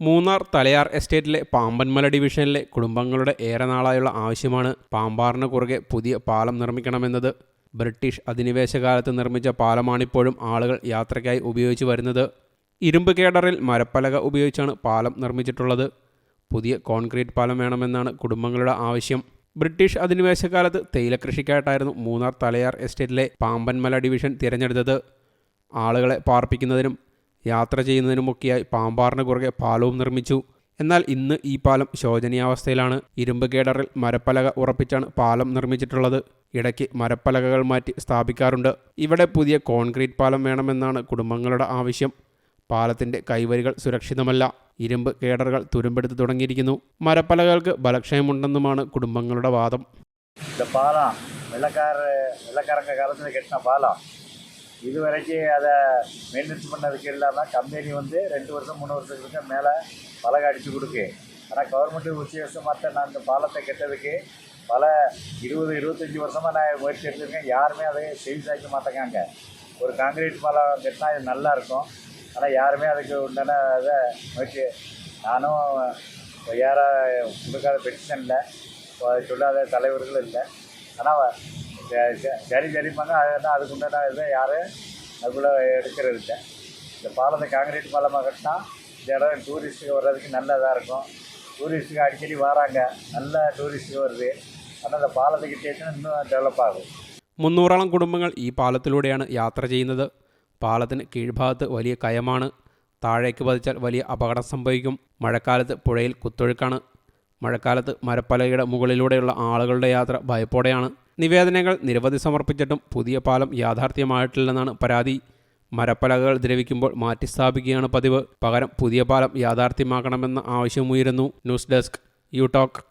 മൂന്നാർ തലയാർ എസ്റ്റേറ്റിലെ പാമ്പൻമല ഡിവിഷനിലെ കുടുംബങ്ങളുടെ ഏറെ നാളായുള്ള ആവശ്യമാണ് പാമ്പാറിന് കുറുകെ പുതിയ പാലം നിർമ്മിക്കണമെന്നത്. ബ്രിട്ടീഷ് അധിനിവേശകാലത്ത് നിർമ്മിച്ച പാലമാണിപ്പോഴും ആളുകൾ യാത്രയ്ക്കായി ഉപയോഗിച്ചു വരുന്നത്. ഇരുമ്പ് കേഡറിൽ മരപ്പലക ഉപയോഗിച്ചാണ് പാലം നിർമ്മിച്ചിട്ടുള്ളത്. പുതിയ കോൺക്രീറ്റ് പാലം വേണമെന്നാണ് കുടുംബങ്ങളുടെ ആവശ്യം. ബ്രിട്ടീഷ് അധിനിവേശകാലത്ത് തേയിലകൃഷിക്കായിട്ടായിരുന്നു മൂന്നാർ തലയാർ എസ്റ്റേറ്റിലെ പാമ്പൻമല ഡിവിഷൻ തിരഞ്ഞെടുത്തത്. ആളുകളെ പാർപ്പിക്കുന്നതിനും യാത്ര ചെയ്യുന്നതിനുമൊക്കെയായി പാമ്പാറിന് കുറുകെ പാലവും നിർമ്മിച്ചു. എന്നാൽ ഇന്ന് ഈ പാലം ശോചനീയാവസ്ഥയിലാണ്. ഇരുമ്പ് കേഡറിൽ മരപ്പലക ഉറപ്പിച്ചാണ് പാലം നിർമ്മിച്ചിട്ടുള്ളത്. ഇടയ്ക്ക് മരപ്പലകകൾ മാറ്റി സ്ഥാപിക്കാറുണ്ട്. ഇവിടെ പുതിയ കോൺക്രീറ്റ് പാലം വേണമെന്നാണ് കുടുംബങ്ങളുടെ ആവശ്യം. പാലത്തിന്റെ കൈവരികൾ സുരക്ഷിതമല്ല. ഇരുമ്പ് കേഡറുകൾ തുരുമ്പെടുത്ത് തുടങ്ങിയിരിക്കുന്നു. മരപ്പലകൾക്ക് ബലക്ഷയമുണ്ടെന്നുമാണ് കുടുംബങ്ങളുടെ വാദം. പാലം. വെള്ളക്കാർ വെള്ളക്കാരൊക്കെ കാലത്തിന് കെട്ടുന്ന പാലം. இது வரைக்கும் அதை மெயின்டெனன்ஸ் பண்ணதுக்கு இல்லாமல் கம்பெனி வந்து ரெண்டு வருஷம் மூணு வருஷத்துக்கு மேலே பலகை அடித்து கொடுக்கு. ஆனால் கவர்மெண்ட்டு உச்சவசமாக நான் இந்த பாலத்தை கெட்டதுக்கு பல இருபது இருபத்தஞ்சி வருஷமாக நான் முயற்சி எடுத்துருக்கேன் யாருமே அதை செய்து மாட்டேங்காங்க. ஒரு காங்கிரீட் பாலம் கட்டினா இது நல்லா இருக்கும். ஆனால் யாருமே அதுக்கு உண்டான இதை முயற்சி நானும் யார கொடுக்காத பெட்டிஷன் இல்லை. சொல்லாத தலைவர்களும் இல்லை. ஆனால் சரி சரிப்பாங்க அதுதான் அதுக்கு உண்டான இதை யாரும் அதுக்குள்ளே எடுக்கிறது இல்லை இந்த பாலத்தை காங்கிரீட் பாலமாக கட்டினா இந்த இடம் டூரிஸ்ட்டுக்கு வர்றதுக்கு நல்லதாக இருக்கும் டூரிஸ்ட்டுக்கு அடிக்கடி வராங்க நல்ல டூரிஸ்ட்டுக்கு வருது ஆனால் இந்த பாலத்தை கிட்டேச்சுன்னா இன்னும் டெவலப் ஆகும் മുന്നൂറോളം കുടുംബങ്ങൾ ഈ പാലത്തിലൂടെയാണ് യാത്ര ചെയ്യുന്നത് പാലത്തിന് കീഴ്ഭാഗത്ത് വലിയ കയമാണ് താഴേക്ക് പതിച്ചാൽ വലിയ അപകടം സംഭവിക്കും മഴക്കാലത്ത് പുഴയിൽ കുത്തൊഴുക്കാണ് മഴക്കാലത്ത് മരപ്പലകയുടെ മുകളിലൂടെയുള്ള ആളുകളുടെ യാത്ര ഭയപ്പോടെയാണ് നിവേദനങ്ങൾ നിരവധി സമർപ്പിച്ചിട്ടും പുതിയ പാലം യാഥാർത്ഥ്യമായിട്ടില്ലെന്നാണ് പരാതി. മരപ്പലകകൾ ദ്രവിക്കുമ്പോൾ മാറ്റിസ്ഥാപിക്കുകയാണ് പതിവ്. പകരം പുതിയ പാലം യാഥാർത്ഥ്യമാക്കണമെന്ന ആവശ്യമുയരുന്നു. News desk you talk